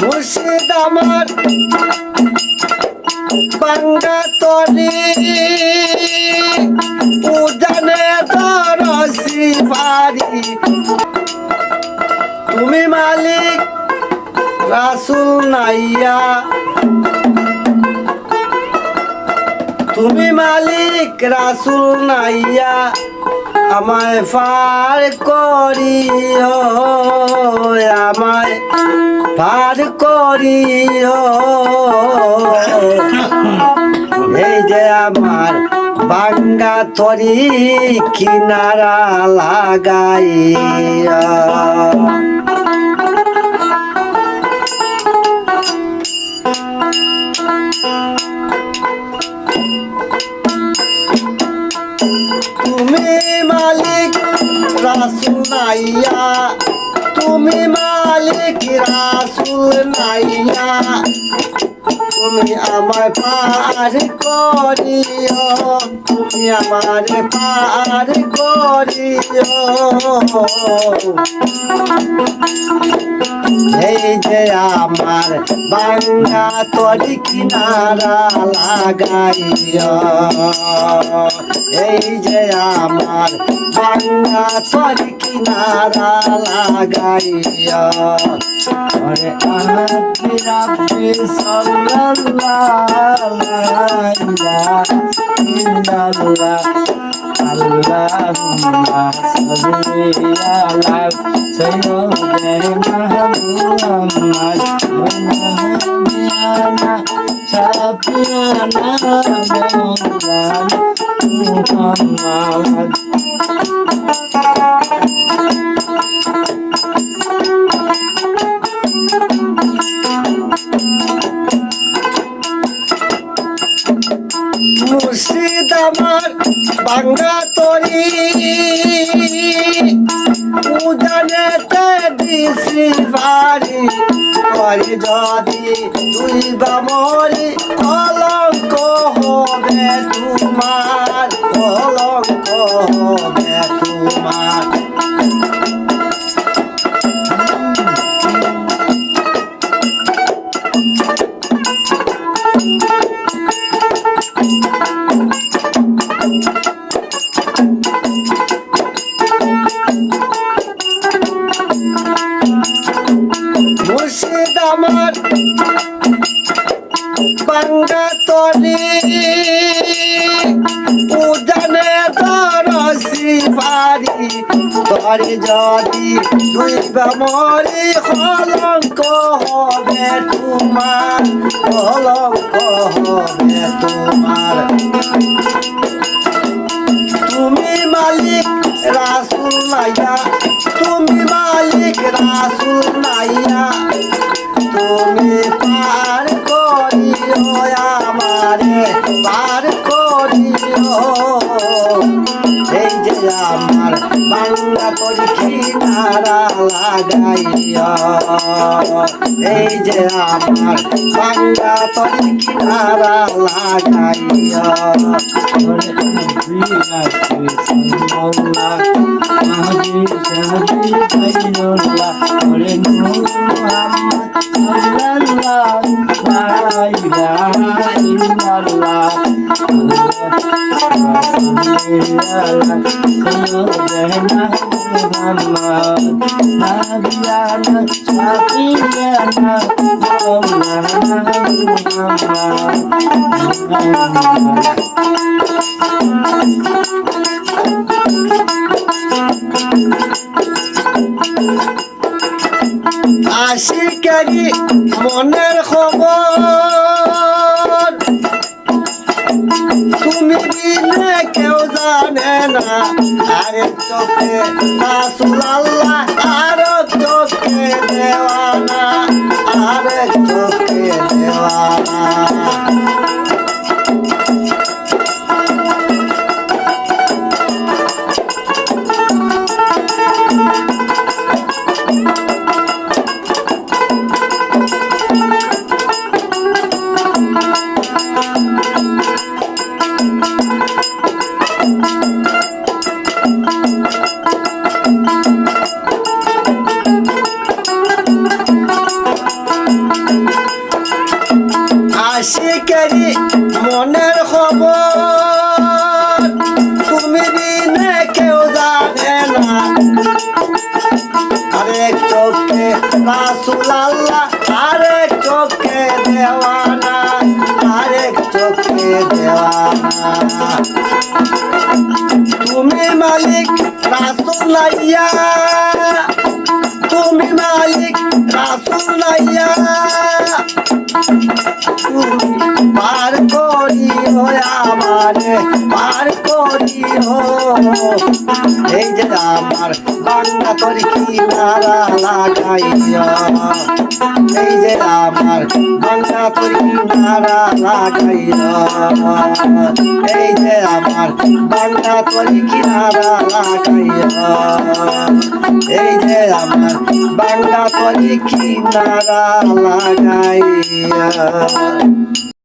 মুর্শিদ আমার বাঙ্গা তরি। উজানে দরসি বাড়ি। তুমি মালিক, রাসুল নাইয়া। তুমি মালিক, রাসুল নাইয়া। আমায় পার করি আমায় পার করি এই যে আমার বাঙ্গা তরি কিনারা লাগাইয়া। নাইয়া তুমি মালিক রাসুল নাইয়া। তুমি আমায় পার করিও, তুমি আমার পার করিও। এই যে আমার বাংলা তরি কিনারা লাগাইয়া এই যে আমার বাংলা তরি কিনারা লাগাইয়া আরে সাল্লাল্লাহু ইল্লাল্লাহ আল্লাহুম্মা সাল্লি আলা সাইয়্যিদিনা মুহাম্মদ ওয়া নাবিয়ানা শাফিয়ানা মুর্শিদ আমার বাংলা তরি। উজানেতে দিছি বাড়ি তরি যদি তুই বামরি কলঙ্ক হবে তোমার, কলঙ্ক তরি উজানে দরসি বাড়ি তরি যদি দুই বামরি কলঙ্ক হবে তোমার, কলঙ্ক হবে তোমার। তুমি মালিক রাসুল তুমি মালিক রাসুল আমার বাংলা করি কিনারা লাগাইয়া এই যে আমার বাংলা কিনারা লাগাইয়া ওরে আশিকারি মনের খবর দিলে কেউ জানে না। আরে চোখে রাসুল আল্লাহ আর চোখে দেওয়ানা। আরে চোখে দেওয়ানা। রাসুল আল্লাহ আরেক চোখে দেওয়ানা আরেক চোখে দেওয়ানা। তুমি মালিক রাসুল লাইয়া তুমি মালিক রাসুল লাইয়া তুমি পার করিও আমারে, পার করিও এই যে আমার বাংলা তোর কিনারা লাগাইয়া। এই যে আমার বাংলা তোর কিনারা লাগাইয়া। এই যে আমার বাংলা তোর কিনারা লাগাইয়া। এই যে আমার বাংলা তোর কিনারা লাগাইয়া।